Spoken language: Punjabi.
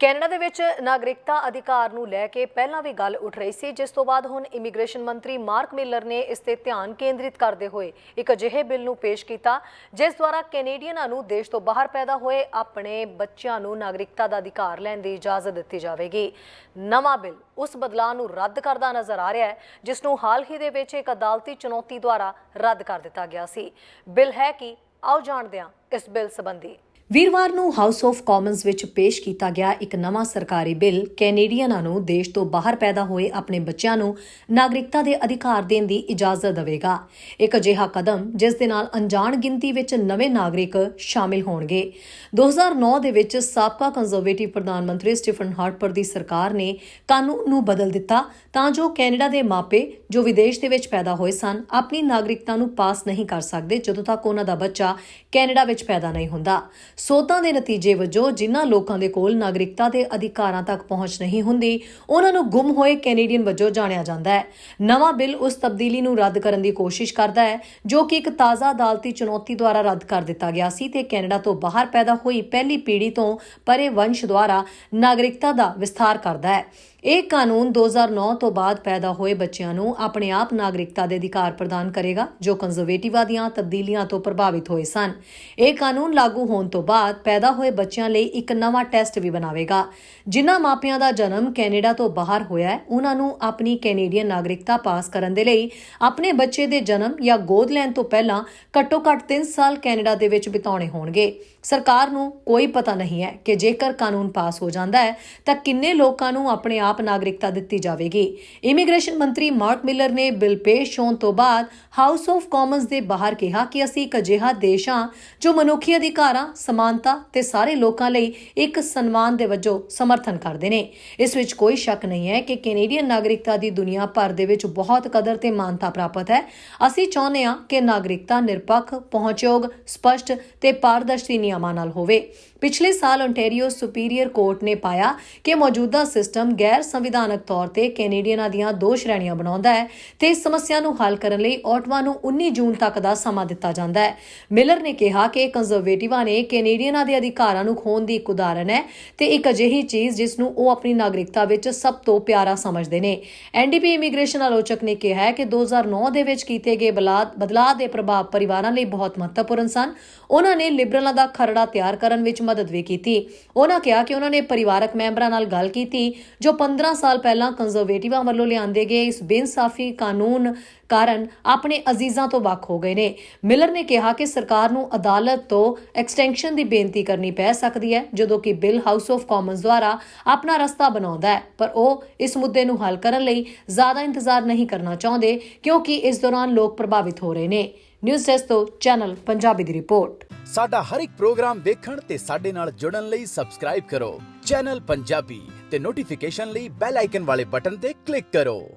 ਕੈਨੇਡਾ ਦੇ ਵਿੱਚ ਨਾਗਰਿਕਤਾ ਅਧਿਕਾਰ ਨੂੰ ਲੈ ਕੇ ਪਹਿਲਾਂ ਵੀ ਗੱਲ ਉੱਠ ਰਹੀ ਸੀ, ਜਿਸ ਤੋਂ ਬਾਅਦ ਹੁਣ ਇਮੀਗ੍ਰੇਸ਼ਨ ਮੰਤਰੀ ਮਾਰਕ ਮਿਲਰ ਨੇ ਇਸ ਤੇ ਧਿਆਨ ਕੇਂਦਰਿਤ ਕਰਦੇ ਹੋਏ ਇੱਕ ਅਜਿਹੇ ਬਿੱਲ ਨੂੰ ਪੇਸ਼ ਕੀਤਾ, ਜਿਸ ਦੁਆਰਾ ਕੈਨੇਡੀਅਨਾਂ ਨੂੰ ਦੇਸ਼ ਤੋਂ ਬਾਹਰ ਪੈਦਾ ਹੋਏ ਆਪਣੇ ਬੱਚਿਆਂ ਨੂੰ ਨਾਗਰਿਕਤਾ ਦਾ ਅਧਿਕਾਰ ਲੈਣ ਦੀ ਇਜਾਜ਼ਤ ਦਿੱਤੀ ਜਾਵੇਗੀ। ਨਵਾਂ ਬਿੱਲ ਉਸ ਬਦਲਾਅ ਨੂੰ ਰੱਦ ਕਰਦਾ ਨਜ਼ਰ ਆ ਰਿਹਾ ਹੈ, ਜਿਸ ਨੂੰ ਹਾਲ ਹੀ ਦੇ ਵਿੱਚ ਇੱਕ ਅਦਾਲਤੀ ਚੁਣੌਤੀ ਦੁਆਰਾ ਰੱਦ ਕਰ ਦਿੱਤਾ ਗਿਆ ਸੀ। ਬਿੱਲ ਹੈ ਕਿ, ਆਓ ਜਾਣਦੇ ਹਾਂ ਇਸ ਬਿੱਲ ਸੰਬੰਧੀ। ਵੀਰਵਾਰ ਨੂੰ ਹਾਊਸ ਆਫ ਕਾਮਨਸ ਵਿੱਚ ਪੇਸ਼ ਕੀਤਾ ਗਿਆ ਇੱਕ ਨਵਾਂ ਸਰਕਾਰੀ ਬਿੱਲ ਕੈਨੇਡੀਅਨਾਂ ਨੂੰ ਦੇਸ਼ ਤੋਂ ਬਾਹਰ ਪੈਦਾ ਹੋਏ ਆਪਣੇ ਬੱਚਿਆਂ ਨੂੰ ਨਾਗਰਿਕਤਾ ਦੇ ਅਧਿਕਾਰ ਦੇਣ ਦੀ ਇਜਾਜ਼ਤ ਦੇਵੇਗਾ। ਇੱਕ ਅਜਿਹਾ ਕਦਮ ਜਿਸ ਦੇ ਨਾਲ ਅਣਜਾਣ ਗਿਣਤੀ ਵਿੱਚ ਨਵੇਂ ਨਾਗਰਿਕ ਸ਼ਾਮਿਲ ਹੋਣਗੇ। 2009 ਦੇ ਵਿੱਚ ਸਾਬਕਾ ਕੰਜ਼ਰਵੇਟਿਵ ਪ੍ਰਧਾਨ ਮੰਤਰੀ ਸਟੀਫਨ ਹਾਰਪਰ ਦੀ ਸਰਕਾਰ ਨੇ ਕਾਨੂੰਨ ਨੂੰ ਬਦਲ ਦਿੱਤਾ ਤਾਂ ਜੋ ਕੈਨੇਡਾ ਦੇ ਮਾਪੇ ਜੋ ਵਿਦੇਸ਼ ਦੇ ਵਿੱਚ ਪੈਦਾ ਹੋਏ ਸਨ, ਆਪਣੀ ਨਾਗਰਿਕਤਾ ਨੂੰ ਪਾਸ ਨਹੀਂ ਕਰ ਸਕਦੇ ਜਦੋਂ ਤੱਕ ਉਹਨਾਂ ਦਾ ਬੱਚਾ ਕੈਨੇਡਾ ਵਿੱਚ ਪੈਦਾ ਨਹੀਂ ਹੁੰਦਾ। ਸੋਧਾਂ ਦੇ ਨਤੀਜੇ ਵਜੋਂ ਜਿਨ੍ਹਾਂ ਲੋਕਾਂ ਦੇ ਕੋਲ ਨਾਗਰਿਕਤਾ ਦੇ ਅਧਿਕਾਰਾਂ ਤੱਕ ਪਹੁੰਚ ਨਹੀਂ ਹੁੰਦੀ, ਉਹਨਾਂ ਨੂੰ ਗੁੰਮ ਹੋਏ ਕੈਨੇਡੀਅਨ ਵਜੋਂ ਜਾਣਿਆ ਜਾਂਦਾ ਹੈ। ਨਵਾਂ ਬਿੱਲ ਉਸ ਤਬਦੀਲੀ ਨੂੰ ਰੱਦ ਕਰਨ ਦੀ ਕੋਸ਼ਿਸ਼ ਕਰਦਾ ਹੈ, ਜੋ ਕਿ ਇੱਕ ਤਾਜ਼ਾ ਅਦਾਲਤੀ ਚੁਣੌਤੀ ਦੁਆਰਾ ਰੱਦ ਕਰ ਦਿੱਤਾ ਗਿਆ ਸੀ ਤੇ ਕੈਨੇਡਾ ਤੋਂ ਬਾਹਰ ਪੈਦਾ ਹੋਈ ਪਹਿਲੀ ਪੀੜ੍ਹੀ ਤੋਂ ਪਰੇ ਵੰਸ਼ ਦੁਆਰਾ ਨਾਗਰਿਕਤਾ ਦਾ ਵਿਸਥਾਰ ਕਰਦਾ ਹੈ। ਇਹ ਕਾਨੂੰਨ 2009 ਤੋਂ ਬਾਅਦ ਪੈਦਾ ਹੋਏ ਬੱਚਿਆਂ ਨੂੰ ਆਪਣੇ ਆਪ ਨਾਗਰਿਕਤਾ ਦੇ ਅਧਿਕਾਰ ਪ੍ਰਦਾਨ ਕਰੇਗਾ, ਜੋ ਕੰਜ਼ਰਵੇਟਿਵਾਂ ਦੀਆਂ ਤਬਦੀਲੀਆਂ ਤੋਂ ਪ੍ਰਭਾਵਿਤ ਹੋਏ ਸਨ। ਇਹ ਕਾਨੂੰਨ ਲਾਗੂ ਹੋਣ ਤੋਂ ਬਾਅਦ ਪੈਦਾ ਹੋਏ ਬੱਚਿਆਂ ਲਈ ਇੱਕ ਨਵਾਂ ਟੈਸਟ ਵੀ ਬਣਾਵੇਗਾ, ਜਿਨ੍ਹਾਂ ਮਾਪਿਆਂ ਦਾ ਜਨਮ ਕੈਨੇਡਾ ਤੋਂ ਬਾਹਰ ਹੋਇਆ ਹੈ। ਉਹਨਾਂ ਨੂੰ ਆਪਣੀ ਕੈਨੇਡੀਅਨ ਨਾਗਰਿਕਤਾ ਪਾਸ ਕਰਨ ਦੇ ਲਈ ਆਪਣੇ ਬੱਚੇ ਦੇ ਜਨਮ ਜਾਂ ਗੋਦ ਲੈਣ ਤੋਂ ਪਹਿਲਾਂ ਘੱਟੋ-ਘੱਟ 3 ਸਾਲ ਕੈਨੇਡਾ ਦੇ ਵਿੱਚ ਬਿਤਾਉਣੇ ਹੋਣਗੇ। ਸਰਕਾਰ ਨੂੰ ਕੋਈ ਪਤਾ ਨਹੀਂ ਹੈ ਕਿ ਜੇਕਰ ਕਾਨੂੰਨ ਪਾਸ ਹੋ ਜਾਂਦਾ ਹੈ, ਤਾਂ ਕਿੰਨੇ ਲੋਕਾਂ ਨੂੰ ਆਪਣੇ ਆਪ ਨਾਗਰਿਕਤਾ ਦਿੱਤੀ ਜਾਵੇਗੀ। ਇਮੀਗ੍ਰੇਸ਼ਨ ਮੰਤਰੀ ਮਾਰਕ ਮਿਲਰ ਨੇ ਬਿੱਲ ਪੇਸ਼ ਹੋਣ ਤੋਂ ਬਾਅਦ ਹਾਊਸ ਆਫ ਕਾਮਨਸ ਦੇ ਬਾਹਰ ਕਿਹਾ ਕਿ ਅਸੀਂ ਇੱਕ ਅਜਿਹਾ ਦੇਸ਼ ਹਾਂ, ਜੋ ਮਨੁੱਖੀ ਅਧਿਕਾਰਾਂ, ਸਮਾਨਤਾ ਤੇ ਸਾਰੇ ਲੋਕਾਂ ਲਈ ਇੱਕ ਸਨਮਾਨ ਦੇ ਵਜੋਂ ਸਮਰਥਨ ਕਰਦੇ ਨੇ। ਇਸ ਵਿੱਚ ਕੋਈ ਸ਼ੱਕ ਨਹੀਂ ਹੈ ਕਿ ਕੈਨੇਡੀਅਨ ਨਾਗਰਿਕਤਾ ਦੀ ਦੁਨੀਆ ਭਰ ਦੇ ਵਿੱਚ ਬਹੁਤ ਕਦਰ ਤੇ ਮਾਨਤਾ ਪ੍ਰਾਪਤ ਹੈ। ਅਸੀਂ ਚਾਹੁੰਦੇ ਹਾਂ ਕਿ ਨਾਗਰਿਕਤਾ ਨਿਰਪੱਖ, ਪਹੁੰਚਯੋਗ, ਸਪਸ਼ਟ ਤੇ ਪਾਰਦਰਸ਼ੀ ਨਿਯਮਾਂ ਨਾਲ ਹੋਵੇ। ਪਿਛਲੇ ਸਾਲ ਓਨਟਾਰੀਓ ਸੁਪੀਰੀਅਰ ਕੋਰਟ ਨੇ ਪਾਇਆ ਕਿ ਮੌਜੂਦਾ ਸਿਸਟਮ ਗੈਰ ਸੰਵਿਧਾਨਕ ਤੌਰ ਤੇ ਕੈਨੇਡੀਅਨਾਂ ਦੀਆਂ ਦੋ ਸ਼੍ਰੇਣੀਆਂ ਬਣਾਉਂਦਾ ਹੈ ਤੇ ਇਸ ਸਮੱਸਿਆ ਨੂੰ ਹੱਲ ਕਰਨ ਲਈ ਆਟਵਾ ਨੂੰ 19 ਜੂਨ ਤੱਕ ਦਾ ਸਮਾਂ ਦਿੱਤਾ ਜਾਂਦਾ ਹੈ। ਮਿਲਰ ਨੇ ਕਿਹਾ ਕਿ ਕੰਜ਼ਰਵੇਟਿਵਾਂ ਨੇ ਕੈਨੇਡੀਅਨਾਂ ਦੇ ਅਧਿਕਾਰਾਂ ਨੂੰ ਖੋਣ ਦੀ ਇੱਕ ਉਦਾਹਰਣ ਹੈ ਤੇ ਇੱਕ ਅਜਿਹੀ ਚੀਜ਼ ਜਿਸ ਨੂੰ ਉਹ ਆਪਣੀ ਨਾਗਰਿਕਤਾ ਵਿੱਚ ਸਭ ਤੋਂ ਪਿਆਰਾ ਸਮਝਦੇ ਨੇ। ਐਨਡੀਪੀ ਇਮੀਗ੍ਰੇਸ਼ਨ ਆਲੋਚਕ ਨੇ ਕਿਹਾ ਹੈ ਕਿ 2009 ਦੇ ਵਿੱਚ ਕੀਤੇ ਗਏ ਬਲਾ- ਬਦਲਾਅ ਦੇ ਪ੍ਰਭਾਵ ਪਰਿਵਾਰਾਂ ਲਈ ਬਹੁਤ ਮਹੱਤਵਪੂਰਨ ਸਨ। ਉਹਨਾਂ ਨੇ ਲਿਬਰਲਾਂ ਦਾ ਖਰੜਾ ਤਿਆਰ ਕਰਨ ਵਿੱਚ ਮਦਦ ਵੀ ਕੀਤੀ। ਉਹਨਾਂ ਕਿਹਾ ਕਿ ਉਹਨਾਂ ਨੇ ਪਰਿਵਾਰਕ ਮੈਂਬਰਾਂ ਨਾਲ ਗੱਲ ਕੀਤੀ, ਜੋ 15 ਸਾਲ ਪਹਿਲਾਂ ਕੰਜ਼ਰਵੇਟਿਵਾਂ ਵੱਲੋਂ ਲਿਆਂਦੇ ਗਏ ਇਸ ਬੇਇਨਸਾਫੀ ਕਾਨੂੰਨ ਕਾਰਨ ਆਪਣੇ ਅਜ਼ੀਜ਼ਾਂ ਤੋਂ ਵੱਖ ਹੋ ਗਏ ਨੇ। ਮਿਲਰ ਨੇ ਕਿਹਾ ਕਿ ਸਰਕਾਰ ਨੂੰ ਅਦਾਲਤ ਤੋਂ ਐਕਸਟੈਂਸ਼ਨ ਦੀ ਬੇਨਤੀ ਕਰਨੀ ਪੈ ਸਕਦੀ ਹੈ, ਜਦੋਂ ਕਿ ਬਿੱਲ ਹਾਊਸ ਆਫ ਕਾਮਨਸ ਦੁਆਰਾ ਆਪਣਾ ਰਸਤਾ ਬਣਾਉਂਦਾ ਹੈ। ਪਰ ਉਹ ਇਸ ਮੁੱਦੇ ਨੂੰ ਹੱਲ ਕਰਨ ਲਈ ਜ਼ਿਆਦਾ ਇੰਤਜ਼ਾਰ ਨਹੀਂ ਕਰਨਾ ਚਾਹੁੰਦੇ, ਕਿਉਂਕਿ ਇਸ ਦੌਰਾਨ ਲੋਕ ਪ੍ਰਭਾਵਿਤ ਹੋ ਰਹੇ ਨੇ। ਨਿਊਜ਼ ਡੈਸਕ ਤੋਂ ਚੈਨਲ ਪੰਜਾਬੀ ਦੀ ਰਿਪੋਰਟ ਸਾਡਾ ਹਰ ਇੱਕ ਪ੍ਰੋਗਰਾਮ ਦੇਖਣ ਤੇ ਸਾਡੇ ਨਾਲ ਜੁੜਨ ਲਈ ਸਬਸਕ੍ਰਾਈਬ ਕਰੋ। ਚੈਨਲ ਪੰਜਾਬੀ ਤੇ ਨੋਟੀਫਿਕੇਸ਼ਨ ਲਈ ਬੈਲ ਆਈਕਨ ਵਾਲੇ ਬਟਨ ਤੇ ਕਲਿੱਕ ਕਰੋ।